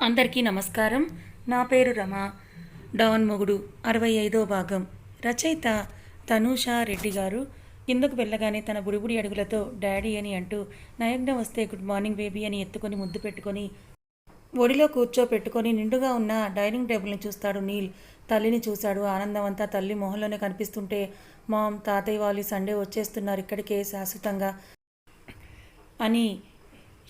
అందరికీ నమస్కారం. నా పేరు రమ. డాన్ మొగుడు అరవై ఐదో భాగం. రచయిత తనూషా రెడ్డి గారు. కిందకు వెళ్ళగానే తన బుడిబుడి అడుగులతో డాడీ అని అంటూ నయగ్న వస్తే గుడ్ మార్నింగ్ బేబీ అని ఎత్తుకొని ముద్దు పెట్టుకొని ఒడిలో కూర్చోపెట్టుకొని నిండుగా ఉన్న డైనింగ్ టేబుల్ని చూస్తాడు నీల్. తల్లిని చూశాడు. ఆనందం అంతా తల్లి మొహంలోనే కనిపిస్తుంటే మామ్ తాతయ్య వాళ్ళు సండే వచ్చేస్తున్నారు ఇక్కడికే శాశ్వతంగా అని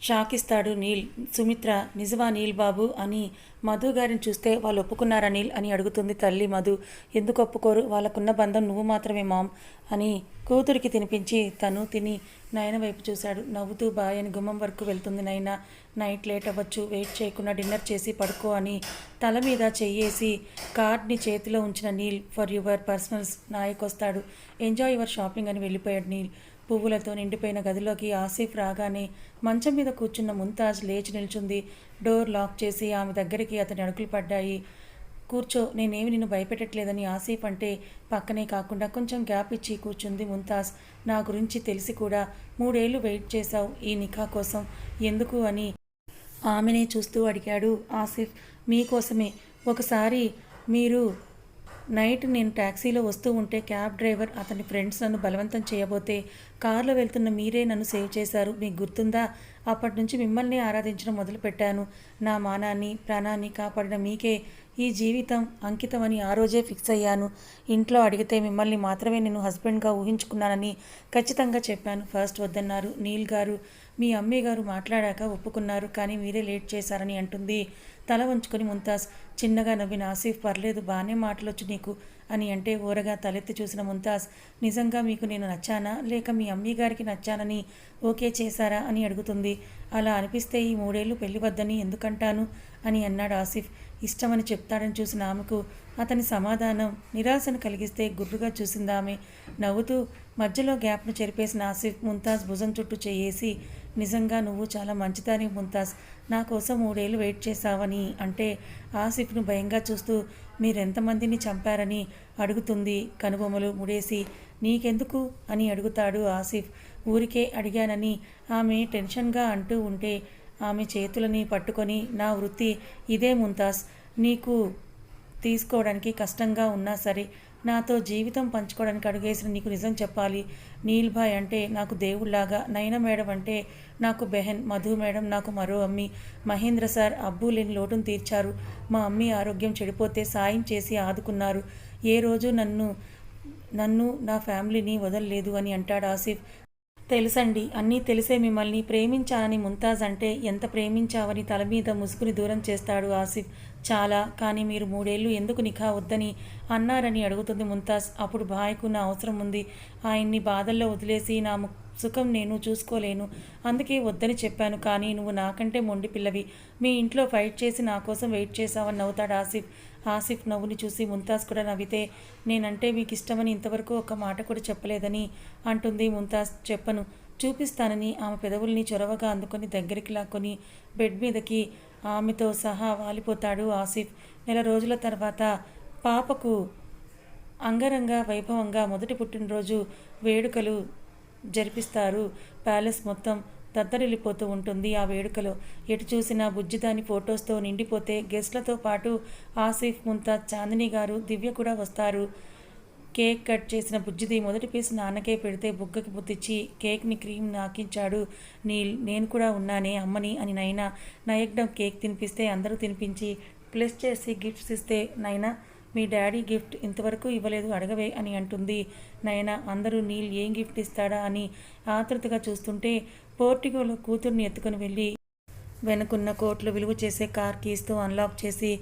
షాకిస్తాడు నీల్ సుమిత్ర నిజమా నీల్ బాబు అని మధు గారిని చూస్తే వాళ్ళు ఒప్పుకున్నారా నీల్ అని అడుగుతుంది తల్లి మధు. ఎందుకు ఒప్పుకోరు? వాళ్ళకున్న బంధం నువ్వు మాత్రమే మామ్ అని కూతురికి తినిపించి తను తిని నయన వైపు చూశాడు. నవ్వుతూ బాయ్ అని గుమ్మం వరకు వెళ్తుంది నైనా నైట్ లేట్ అవ్వచ్చు వెయిట్ చేయకుండా డిన్నర్ చేసి పడుకో అని తల మీద చెయ్యేసి కార్డ్ని చేతిలో ఉంచిన Neel for your personals Nayak వస్తాడు ఎంజాయ్ యువర్ షాపింగ్ అని వెళ్ళిపోయాడు నీల్. పువ్వులతో నిండిపోయిన గదిలోకి ఆసిఫ్ రాగానే మంచం మీద కూర్చున్న ముంతాజ్ లేచి నిల్చుంది. డోర్ లాక్ చేసి ఆమె దగ్గరికి అతని అడుగులు పడ్డాయి. కూర్చో నేనేమి నిన్ను భయపెట్టట్లేదని ఆసిఫ్ అంటే పక్కనే కాకుండా కొంచెం గ్యాప్ ఇచ్చి కూర్చుంది ముంతాజ్. నా గురించి తెలిసి కూడా మూడేళ్ళు వెయిట్ చేశావు ఈ నిఖా కోసం. ఎందుకు అని ఆమెనే చూస్తూ అడిగాడు ఆసిఫ్. మీకోసమే. ఒకసారి మీరు నైట్ నేను ట్యాక్సీలో వస్తూ ఉంటే క్యాబ్ డ్రైవర్ అతని ఫ్రెండ్స్ నన్ను బలవంతం చేయబోతే కారులో వెళ్తున్న మీరే నన్ను సేవ్ చేశారు. మీకు గుర్తుందా? అప్పటి నుంచి మిమ్మల్ని ఆరాధించడం మొదలుపెట్టాను. నా మానాన్ని ప్రాణాన్ని కాపాడిన మీకే ఈ జీవితం అంకితమని ఆ రోజే ఫిక్స్ అయ్యాను. ఇంట్లో అడిగితే మిమ్మల్ని మాత్రమే నేను హస్బెండ్గా ఊహించుకున్నానని ఖచ్చితంగా చెప్పాను. ఫస్ట్ వద్దన్నారు. నీల్ గారు మీ అమ్మే గారు మాట్లాడాక ఒప్పుకున్నారు కానీ మీరే లేట్ చేశారని అంటుంది. తల వంచుకొని ముంతాజ్ చిన్నగా నవ్విన ఆసిఫ్ పర్లేదు బాగానే మాటలొచ్చు నీకు అని అంటే ఊరగా తలెత్తి చూసిన ముంతాజ్ నిజంగా మీకు నేను నచ్చానా? లేక మీ అమ్మీ గారికి నచ్చానని ఓకే చేశారా అని అడుగుతుంది. అలా అనిపిస్తే ఈ మూడేళ్ళు పెళ్ళి వద్దని ఎందుకంటాను అని అన్నాడు ఆసిఫ్. ఇష్టమని చెప్తాడని చూసిన ఆమెకు అతని సమాధానం నిరాశను కలిగిస్తే గుర్రుగా చూసింది ఆమె నవ్వుతూ మధ్యలో గ్యాప్ను చెరిపేసిన ఆసిఫ్ ముంతాజ్ భుజం చుట్టూ చేయేసి నిజంగా నువ్వు చాలా మంచిదాని ముంతాజ్. నా కోసం మూడేళ్ళు వెయిట్ చేశావని అంటే ఆసిఫ్ను భయంగా చూస్తూ మీరెంతమందిని చంపారని అడుగుతుంది కనుబొమ్మలు ముడేసి. నీకెందుకు? అని అడుగుతాడు ఆసిఫ్. ఊరికే అడిగానని ఆమె టెన్షన్గా అంటూ ఉంటే ఆమె చేతులని పట్టుకొని నా వృత్తి ఇదే ముంతాజ్. నీకు తీసుకోవడానికి కష్టంగా ఉన్నా సరే నాతో జీవితం పంచుకోవడానికి అడుగేసిన నీకు నిజం చెప్పాలి. నీల్భాయ్ అంటే నాకు దేవుళ్ళాగా నయన మేడం అంటే నాకు బెహన్ మధు మేడం నాకు మరో అమ్మి. మహేంద్ర సార్ అబ్బు లేని లోటును తీర్చారు. మా అమ్మి ఆరోగ్యం చెడిపోతే సాయం చేసి ఆదుకున్నారు. ఏ రోజు నన్ను నన్ను నా ఫ్యామిలీని వదలలేదు అని అంటాడు ఆసిఫ్. తెలుసండి అన్నీ తెలిసే మిమ్మల్ని ప్రేమించానని ముంతాజ్ అంటే ఎంత ప్రేమించావని తల మీద ముసుగుని దూరం చేస్తాడు ఆసిఫ్. చాలా కానీ మీరు మూడేళ్ళు ఎందుకు నిఖా వద్దని అన్నారని అడుగుతుంది ముంతాజ్. అప్పుడు భాయ్కు నా అవసరం ఉంది. ఆయన్ని బాధల్లో వదిలేసి నా సుఖం నేను చూసుకోలేను. అందుకే వద్దని చెప్పాను కానీ నువ్వు నాకంటే మొండి పిల్లవి. మీ ఇంట్లో ఫైట్ చేసి నా కోసం వెయిట్ చేసావని నవ్వుతాడు ఆసిఫ్. ఆసిఫ్ నవ్వుని చూసి ముంతాజ్ కూడా నవ్వితే నేనంటే మీకు ఇష్టమని ఇంతవరకు ఒక మాట కూడా చెప్పలేదని అంటుంది ముంతాజ్. చెప్పను. చూపిస్తానని ఆమె పెదవుల్ని చొరవగా అందుకొని దగ్గరికి లాక్కొని బెడ్ మీదకి ఆమెతో సహా వాలిపోతాడు ఆసిఫ్. నెల రోజుల తర్వాత పాపకు అంగరంగ వైభవంగా మొదటి పుట్టినరోజు వేడుకలు జరిపిస్తారు. ప్యాలెస్ మొత్తం దద్దరిల్లిపోతూ ఉంటుంది ఆ వేడుకలో. ఎటు చూసినా బుజ్జిదాని ఫొటోస్తో నిండిపోతే గెస్ట్లతో పాటు ఆసిఫ్ ముంతాజ్ చాందిని గారు దివ్య కూడా వస్తారు. కేక్ కట్ చేసిన బుజ్జిది మొదటి పీసు నాన్నకే పెడితే బుగ్గకి బుద్ధిచ్చి కేక్ని క్రీమ్ నాకించాడు. నీల్ నేను కూడా ఉన్నానే అమ్మని అని నైనా నయగ్డం కేక్ తినిపిస్తే అందరూ తినిపించి ప్లస్ చేసి గిఫ్ట్స్ ఇస్తే నైనా మీ డాడీ గిఫ్ట్ ఇంతవరకు ఇవ్వలేదు అడగవే అని అంటుంది. నైనా అందరూ నీల్ ఏం గిఫ్ట్ ఇస్తాడా అని ఆతృతగా చూస్తుంటే పోర్టిగోలో కూతుర్ని ఎత్తుకొని వెళ్ళి వెనుకున్న కోట్లు విలువ చేసే కార్ కీస్తో అన్లాక్ చేసి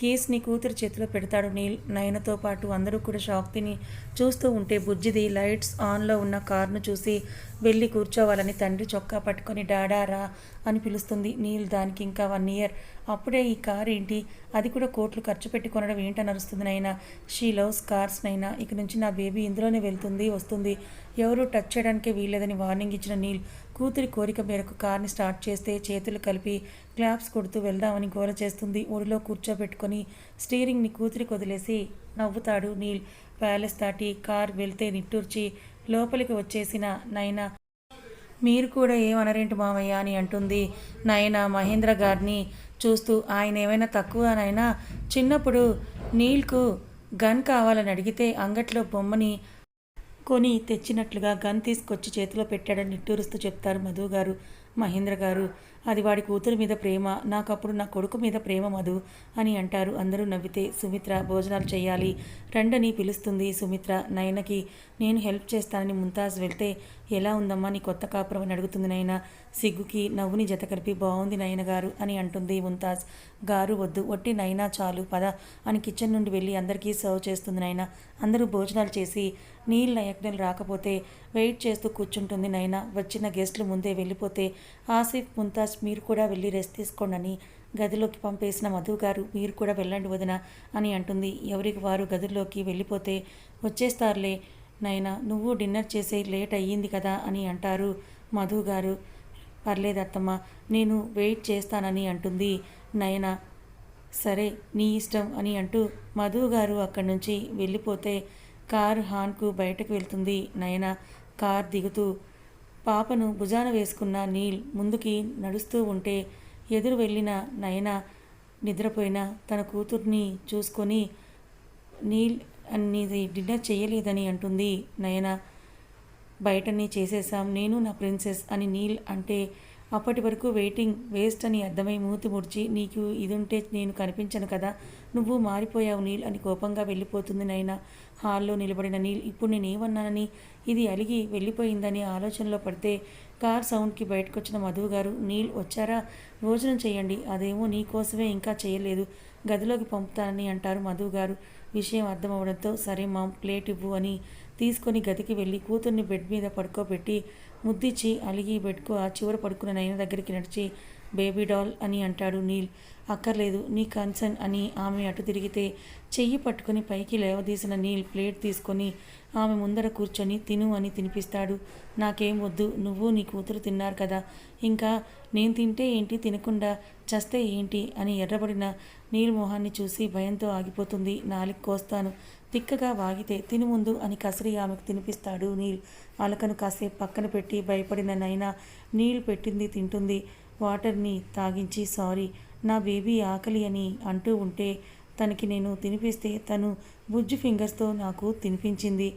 కీస్ని కూతురు చేతిలో పెడతాడు నీల్. నయనతో పాటు అందరూ కూడా షాక్ తిని చూస్తూ ఉంటే బుజ్జిది లైట్స్ ఆన్లో ఉన్న కార్ను చూసి వెళ్ళి కూర్చోవాలని తండ్రి చొక్కా పట్టుకొని డాడా రా అని పిలుస్తుంది. నీల్ దానికి ఇంకా వన్ ఇయర్. అప్పుడే ఈ కార్ ఏంటి? అది కూడా కోట్లు ఖర్చు పెట్టి కొనడం ఏంటని అరుస్తుంది నైనా షీ లవ్స్ కార్స్ నైనా ఇక నుంచి నా బేబీ ఇందులోనే వెళ్తుంది వస్తుంది. ఎవరు టచ్ చేయడానికే వీల్లేదని వార్నింగ్ ఇచ్చిన నీల్. కూతురి కోరిక మేరకు కార్ని స్టార్ట్ చేస్తే చేతులు కలిపి క్లాప్స్ కొడుతూ వెళ్దామని గోల చేస్తుంది. ఒడిలో కూర్చోబెట్టుకొని స్టీరింగ్ని కూతురికి వదిలేసి నవ్వుతాడు నీల్. ప్యాలెస్ దాటి కార్ వెళ్తే నిట్టూర్చి లోపలికి వచ్చేసిన నైనా మీరు కూడా ఏమనరేంటి మామయ్య అని అంటుంది. నయన మహేంద్ర గారిని చూస్తూ ఆయన ఏమైనా తక్కువనైనా చిన్నప్పుడు నీల్కు గన్ కావాలని అడిగితే అంగట్లో బొమ్మని కొని తెచ్చినట్లుగా గన్ తీసుకొచ్చి చేతిలో పెట్టాడని నిట్టూరుస్తూ చెప్తారు మధు గారు. మహేంద్ర గారు అది వాడి కూతురు మీద ప్రేమ నాకు అప్పుడు నా కొడుకు మీద ప్రేమ మధు అని అంటారు. అందరూ నవ్వితే సుమిత్ర భోజనాలు చేయాలి రండని పిలుస్తుంది సుమిత్ర. నయనకి నేను హెల్ప్ చేస్తానని ముంతాజ్ వెళ్తే ఎలా ఉందమ్మా నీ కొత్త కాపురం? అని అడుగుతుంది నైనా సిగ్గుకి నవ్వుని జత కలిపి బాగుంది నయన గారు అని అంటుంది ముంతాజ్. గారు వద్దు ఒట్టి నైనా చాలు పద అని కిచెన్ నుండి వెళ్ళి అందరికీ సర్వ్ చేస్తుంది నైనా అందరూ భోజనాలు చేసి నీళ్ళ యజ్ఞలు రాకపోతే వెయిట్ చేస్తూ కూర్చుంటుంది నైనా వచ్చిన గెస్టులు ముందే వెళ్ళిపోతే ఆసిఫ్ ముంతాజ్ మీరు కూడా వెళ్ళి రెస్ట్ తీసుకోండి అని గదిలోకి పంపేసిన మధు గారు మీరు కూడా వెళ్ళండి వదిన అని అంటుంది. ఎవరికి వారు గదిలోకి వెళ్ళిపోతే వచ్చేస్తారులే నైనా నువ్వు డిన్నర్ చేసే లేట్ అయ్యింది కదా అని అంటారు మధు గారు. పర్లేదత్తమ్మ నేను వెయిట్ చేస్తానని అంటుంది నయన సరే నీ ఇష్టం అని అంటూ మధు గారు అక్కడి నుంచి వెళ్ళిపోతే కార్ హాన్కు బయటకు వెళ్తుంది నయన కార్ దిగుతూ పాపను భుజాన వేసుకున్న నీల్ ముందుకి నడుస్తూ ఉంటే ఎదురు వెళ్ళిన నయన నిద్రపోయిన తన కూతుర్ని చూసుకొని నీల్ నీది డిన్నర్ చేయలేదని అంటుంది నయన. బయటని చేసేసాం నేను నా ప్రిన్సెస్ అని నీల్ అంటే అప్పటి వరకు వెయిటింగ్ వేస్ట్ అని అర్థమై మూతి ముడిచి నీకు ఇదుంటే నేను కనిపించను కదా నువ్వు మారిపోయావు నీల్ అని కోపంగా వెళ్ళిపోతుంది నైనా హాల్లో నిలబడిన నీల్ ఇప్పుడు నేనేమన్నానని ఇది అలిగి వెళ్ళిపోయిందని ఆలోచనలో పడితే కార్ సౌండ్కి బయటకొచ్చిన మధు గారు నీల్ వచ్చారా? భోజనం చేయండి అదేమో నీ కోసమే ఇంకా చేయలేదు గదిలోకి పంపుతానని అంటారు మధు గారు. విషయం అర్థమవడంతో సరే మామ్ ప్లేట్ ఇవ్వు అని తీసుకొని గదికి వెళ్ళి కూతుర్ని బెడ్ మీద పడుకోబెట్టి ముద్దిచ్చి అలిగి బెడ్కు ఆ చివర పడుకున్న నయన దగ్గరికి నడిచి బేబీ డాల్ అని అంటాడు నీల్. అక్కర్లేదు నీ కన్సర్న్ అని ఆమె అటు తిరిగితే చెయ్యి పట్టుకొని పైకి లేవదీసిన నీల్ ప్లేట్ తీసుకొని ఆమె ముందర కూర్చొని తిను అని తినిపిస్తాడు. నాకేం వద్దు నువ్వు నీ కూతురు తిన్నారు కదా. ఇంకా నేను తింటే ఏంటి తినకుండా చస్తే ఏంటి అని ఎర్రబడిన నీల్ మొహాన్ని చూసి భయంతో ఆగిపోతుంది. నాలికి కోస్తాను. తిక్కగా వాగితే తిని ముందు అని కసిరి ఆమెకు తినిపిస్తాడు నీల్. అలకను కాసేపు పక్కన పెట్టి భయపడిన నైనా నీళ్ళు పెట్టింది తింటుంది. వాటర్ని తాగించి సారీ నా బేబీ ఆకలి అని అంటూ ఉంటే తనకి నేను తినిపిస్తే తను బుజ్జు ఫింగర్స్తో నాకు తినిపించింది.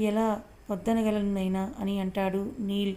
ఎలా వద్దనగలను అని అంటాడు నీల్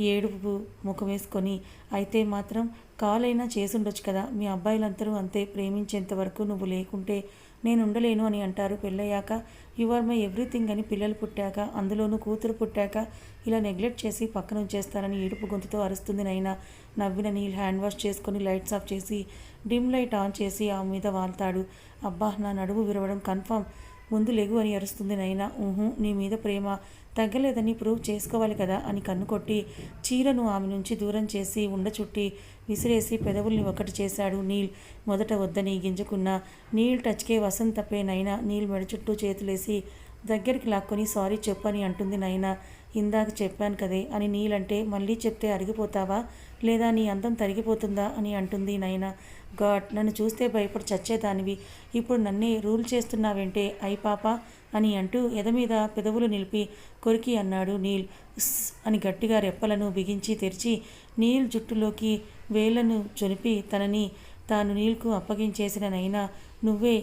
ఏడుపు ముఖం వేసుకొని అయితే మాత్రం కాలైనా చేసుండొచ్చు కదా మీ అబ్బాయిలందరూ అంతే ప్రేమించేంత వరకు నువ్వు లేకుంటే నేను ఉండలేను అని అంటారు పెళ్ళయ్యాక. యు ఆర్ మై ఎవ్రీథింగ్ అని పిల్లలు పుట్టాక అందులోనూ కూతురు పుట్టాక ఇలా నెగ్లెక్ట్ చేసి పక్కన ఉంచేస్తారని ఏడుపు గొంతుతో అరుస్తుంది నైనా. నవ్విన నీళ్ళు హ్యాండ్ వాష్ చేసుకొని లైట్స్ ఆఫ్ చేసి డిమ్ లైట్ ఆన్ చేసి ఆమె మీద వాళ్తాడు. అబ్బా నా నడుము విరవడం కన్ఫామ్. ముందు లెగు అని అరుస్తుంది నైనా. ఊహు నీ మీద ప్రేమ తగ్గలేదని ప్రూవ్ చేసుకోవాలి కదా అని కన్నుకొట్టి చీరను ఆమె నుంచి దూరం చేసి ఉండ చుట్టి విసిరేసి పెదవుల్ని ఒకటి చేశాడు నీల్. మొదట వద్దని గింజకున్న నీల్ టచ్కే వసంతపే నైనా. నీల్ మెడ చుట్టూ చేతులేసి దగ్గరికి లాక్కొని సారీ చెప్పని అంటుంది నైనా. ఇందాక చెప్పాను కదే అని నీలంటే మళ్ళీ చెప్తే అరిగిపోతావా? లేదా నీ అందం తరిగిపోతుందా? అని అంటుంది నైనా. గాడ్ నన్ను చూస్తే భయపడి చచ్చేదానివి. ఇప్పుడు నన్నే రూల్ చేస్తున్నావేంటే? అయి పాప అని అంటూ ఎద మీద పెదవులు నిలిపి కొరికి అన్నాడు నీల్. అని గట్టిగా రెప్పలను బిగించి తెరిచి నీల్ జుట్టులోకి వేళ్ళను చొనిపి తనని తాను నీల్కు అప్పగించేసిన నైనా నువ్వే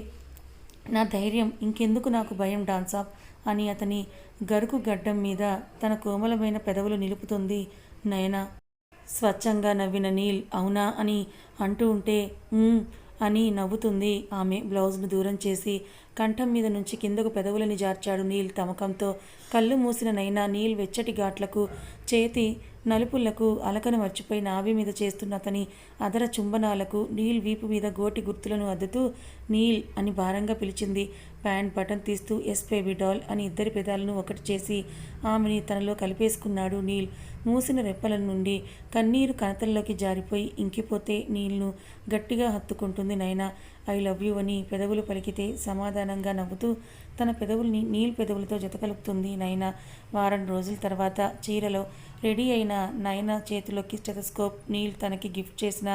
నా ధైర్యం ఇంకెందుకు నాకు భయం డాన్సాప్ అని అతని గరుకు గడ్డం మీద తన కోమలమైన పెదవులు నిలుపుతుంది నయన. స్వచ్ఛంగా నవ్విన నీల్ అవునా? అని అంటూ ఉంటే అని నవ్వుతుంది ఆమె బ్లౌజ్ను దూరం చేసి. కంఠం మీద నుంచి కిందకు పెదవులని జార్చాడు నీల్ తమకంతో. కళ్ళు మూసిన నైనా నీల్ వెచ్చటి ఘాట్లకు చేతి నలుపులకు అలకను మర్చిపోయి నాభి మీద చేస్తున్న అతని అదర చుంబనాలకు నీల్ వీపు మీద గోటి గుర్తులను అద్దుతూ నీల్ అని భారంగా పిలిచింది. ప్యాంట్ బటన్ తీస్తూ ఎస్ బేబీ డాల్ అని ఇద్దరి పెదాలను ఒకటి చేసి ఆమెని తనలో కలిపేసుకున్నాడు నీల్. మూసిన రెప్పల నుండి కన్నీరు కనతల్లోకి జారిపోయి ఇంకిపోతే నీల్ను గట్టిగా హత్తుకుంటుంది నైనా ఐ లవ్ యూ అని పెదవులు పలికితే సమాధానంగా నవ్వుతూ తన పెదవుల్ని నీల్ పెదవులతో జతకలుపుతుంది నైనా వారం రోజుల తర్వాత చీరలో రెడీ అయిన నయన చేతిలోకి స్టెథస్కోప్ నీల్ తనకి గిఫ్ట్ చేసిన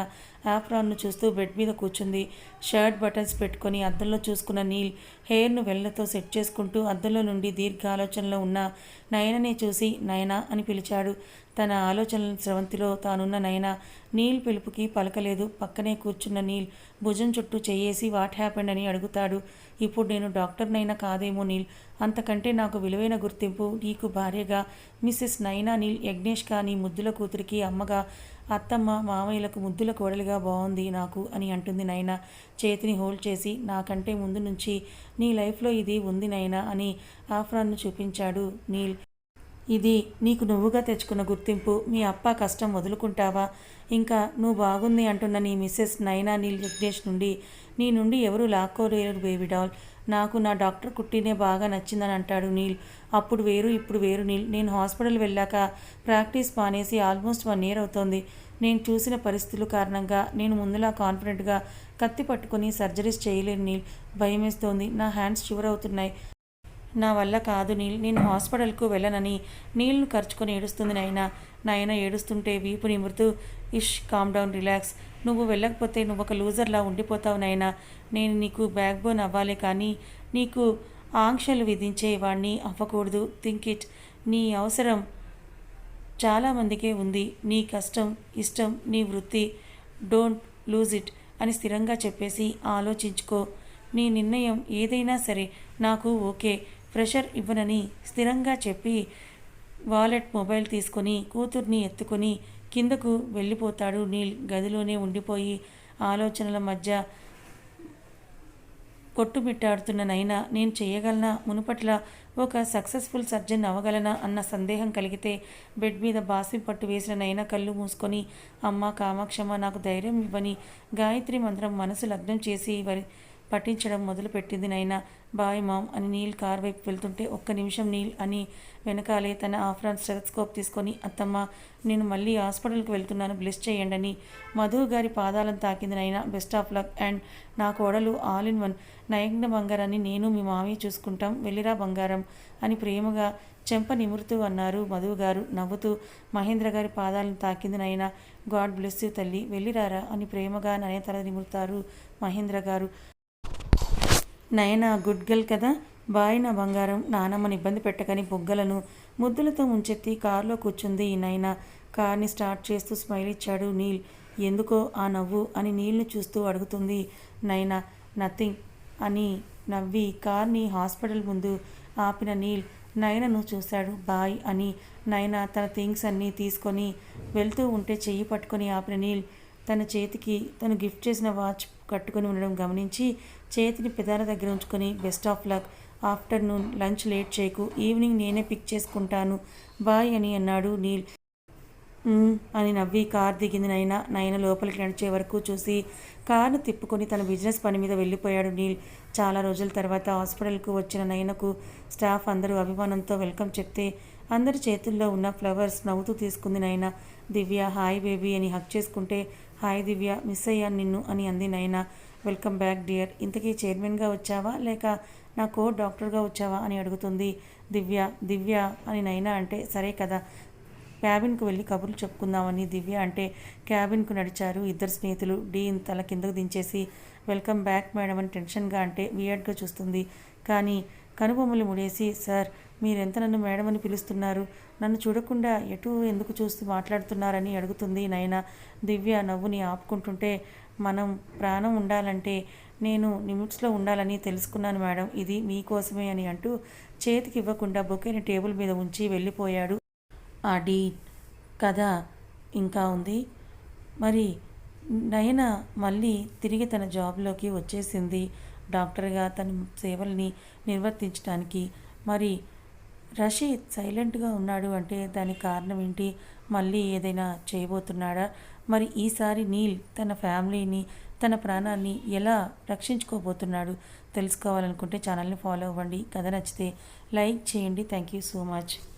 ఆఫ్రాన్ను చూస్తూ బెడ్ మీద కూర్చుంది. షర్ట్ బటన్స్ పెట్టుకొని అద్దంలో చూసుకున్న నీల్ హెయిర్ను వెళ్ళతో సెట్ చేసుకుంటూ అద్దంలో నుండి దీర్ఘ ఆలోచనలో ఉన్న నయననే చూసి నయన అని పిలిచాడు. తన ఆలోచనల స్రవంతిలో తానున్న నయన నీల్ పిలుపుకి పలకలేదు. పక్కనే కూర్చున్న నీల్ భుజం చుట్టూ చేయేసి వాట్ హ్యాపెండ్ అని అడుగుతాడు. ఇప్పుడు నేను డాక్టర్నైనా కాదేమో నీల్. అంతకంటే నాకు విలువైన గుర్తింపు నీకు భార్యగా మిస్సెస్ నైనా నీల్ యజ్ఞేష్గా నీ ముద్దుల కూతురికి అమ్మగా అత్తమ్మ మామయ్యలకు ముద్దుల కోడలిగా బాగుంది నాకు అని అంటుంది నైనా. చేతిని హోల్డ్ చేసి నాకంటే ముందు నుంచి నీ లైఫ్లో ఇది ఉంది నైనా అని ఆఫ్రాన్ను చూపించాడు నీల్. ఇది నీకు నువ్వుగా తెచ్చుకున్న గుర్తింపు మీ అప్ప కష్టం వదులుకుంటావా? ఇంకా నువ్వు బాగుంది అంటున్న నీ మిస్సెస్ నైనా నీల్ జగ్నేష్ నుండి నీ నుండి ఎవరు లాక్కోలేరు బేబీ డాల్. నాకు నా డాక్టర్ కుట్టినే బాగా నచ్చిందని అంటాడు నీల్. అప్పుడు వేరు ఇప్పుడు వేరు నీల్. నేను హాస్పిటల్ వెళ్ళాక ప్రాక్టీస్ మానేసి ఆల్మోస్ట్ వన్ ఇయర్ అవుతోంది. నేను చూసిన పరిస్థితుల కారణంగా నేను ముందులా కాన్ఫిడెంట్గా కత్తి పట్టుకొని సర్జరీస్ చేయలేను నీల్. భయమేస్తోంది నా హ్యాండ్స్ షివర్ అవుతున్నాయి. నా వల్ల కాదు నీల్. నేను హాస్పిటల్కు వెళ్ళనని నీళ్ళు ఖర్చుకొని ఏడుస్తుంది నాయన నాయన ఏడుస్తుంటే వీపు నిమురుతూ ఇష్ కామ్ డౌన్ రిలాక్స్ నువ్వు వెళ్ళకపోతే నువ్వు ఒక లూజర్లా ఉండిపోతావు నాయన నేను నీకు బ్యాక్ బోన్ అవ్వాలి కానీ నీకు ఆంక్షలు విధించే వాడిని అవ్వకూడదు. థింక్ ఇట్ నీ అవసరం చాలామందికే ఉంది. నీ కష్టం ఇష్టం నీ వృత్తి. డోంట్ లూజ్ ఇట్ అని స్థిరంగా చెప్పేసి ఆలోచించుకో. నీ నిర్ణయం ఏదైనా సరే నాకు ఓకే. ప్రెషర్ ఇవ్వనని స్థిరంగా చెప్పి వాలెట్ మొబైల్ తీసుకొని కూతుర్ని ఎత్తుకొని కిందకు వెళ్ళిపోతాడు. నీల్ గదిలోనే ఉండిపోయి ఆలోచనల మధ్య కొట్టుమిట్టాడుతున్న నైనా నేను చేయగలనా? మునుపట్ల ఒక సక్సెస్ఫుల్ సర్జన్ అవ్వగలనా? అన్న సందేహం కలిగితే బెడ్ మీద బాసి పట్టు వేసిన నైనా కళ్ళు మూసుకొని అమ్మ కామాక్షమ్మ నాకు ధైర్యం ఇవ్వని గాయత్రి మంత్రం మనసు లగ్నం చేసి వరి పట్టించడం మొదలుపెట్టింది నైనా. బాయ్ మామ్ అని నీల్ కార్ వైపు వెళ్తుంటే ఒక్క నిమిషం నీల్ అని వెనకాలే తన ఆఫ్రాన్ స్టెరస్కోప్ తీసుకొని అత్తమ్మ నేను మళ్ళీ హాస్పిటల్కి వెళ్తున్నాను బ్లెస్ చేయండి అని మధు గారి పాదాలను తాకింది నైనా. బెస్ట్ ఆఫ్ లక్ అండ్ నా కోడలు ఆల్ ఇన్ వన్. నయగ్న బంగారాన్ని నేను మీ మామయ్య చూసుకుంటాం. వెళ్ళిరా బంగారం అని ప్రేమగా చెంప నిమురుతూ అన్నారు మధు గారు. నవ్వుతూ మహేంద్ర గారి పాదాలను తాకింది నైనా. గాడ్ బ్లెస్ యూ తల్లి. వెళ్ళిరారా అని ప్రేమగా నయనతల నిమురుతారు మహేంద్ర గారు. నయన గుడ్ గర్ల్ కదా? బాయ్ నా బంగారం. నానమ్మని ఇబ్బంది పెట్టకని బొగ్గలను ముద్దులతో ముంచెత్తి కారులో కూర్చుంది ఈ నయన. కార్ని స్టార్ట్ చేస్తూ స్మైల్ ఇచ్చాడు నీల్. ఎందుకో ఆ నవ్వు అని నీల్ని చూస్తూ అడుగుతుంది నైనా నథింగ్ అని నవ్వి కార్ని హాస్పిటల్ ముందు ఆపిన నీల్ నయనను చూశాడు. బాయ్ అని నయన తన థింగ్స్ అన్నీ తీసుకొని వెళ్తూ ఉంటే చెయ్యి పట్టుకొని ఆపిన నీల్ తన చేతికి తను గిఫ్ట్ చేసిన వాచ్ కట్టుకొని ఉండడం గమనించి చేతిని పెదాల దగ్గర ఉంచుకొని best of luck. Afternoon lunch late చేయకు. ఈవినింగ్ నేనే పిక్ చేసుకుంటాను. బాయ్ అని అన్నాడు నీల్. అని నవ్వి కార్ దిగింది నైనా నయన లోపలికి నడిచే వరకు చూసి కార్ను తిప్పుకొని తన బిజినెస్ పని మీద వెళ్ళిపోయాడు నీల్. చాలా రోజుల తర్వాత హాస్పిటల్కు వచ్చిన నయనకు స్టాఫ్ అందరూ అభిమానంతో వెల్కమ్ చెప్తే అందరి చేతుల్లో ఉన్న ఫ్లవర్స్ నవ్వుతూ తీసుకుంది నైనా దివ్య హాయ్ బేబీ అని హక్ చేసుకుంటే హాయ్ దివ్య మిస్ అయ్యాను నిన్ను అని అంది నైనా వెల్కమ్ బ్యాక్ డియర్. ఇంతకీ చైర్మన్గా వచ్చావా? లేక నా డాక్టర్గా వచ్చావా? అని అడుగుతుంది దివ్య. దివ్య అని నైనా అంటే సరే కదా క్యాబిన్కు వెళ్ళి కబుర్లు చెప్పుకుందామని దివ్య అంటే క్యాబిన్కు నడిచారు ఇద్దరు స్నేహితులు. డీన్ తల కిందకు దించేసి వెల్కమ్ బ్యాక్ మేడం అని టెన్షన్గా అంటే వియర్డ్గా చూస్తుంది. కానీ కనుబొమ్మలు ముడేసి సార్ మీరెంత నన్ను మేడం అని పిలుస్తున్నారు? నన్ను చూడకుండా ఎటు ఎందుకు చూస్తూ మాట్లాడుతున్నారని అడుగుతుంది నైనా. దివ్య నవ్వుని ఆపుకుంటుంటే మనం ప్రాణం ఉండాలంటే నేను నిమిట్స్లో ఉండాలని తెలుసుకున్నాను మేడం. ఇది మీకోసమే అని అంటూ చేతికి ఇవ్వకుండా బొకేని టేబుల్ మీద ఉంచి వెళ్ళిపోయాడు. ఆ డీ కథ ఇంకా ఉంది. మరి నయన మళ్ళీ తిరిగి తన జాబ్లోకి వచ్చేసింది. డాక్టర్గా తన సేవల్ని నిర్వర్తించడానికి మరి రషీద్ సైలెంట్గా ఉన్నాడు అంటే దానికి కారణం ఏంటి? మళ్ళీ ఏదైనా చేయబోతున్నాడా? మరి ఈసారి నీల్ తన ఫ్యామిలీని తన ప్రాణాన్ని ఎలా రక్షించుకోబోతున్నాడు? తెలుసుకోవాలనుకుంటే ఛానల్ని ఫాలో అవ్వండి. కథ నచ్చితే లైక్ చేయండి. Thank you so much.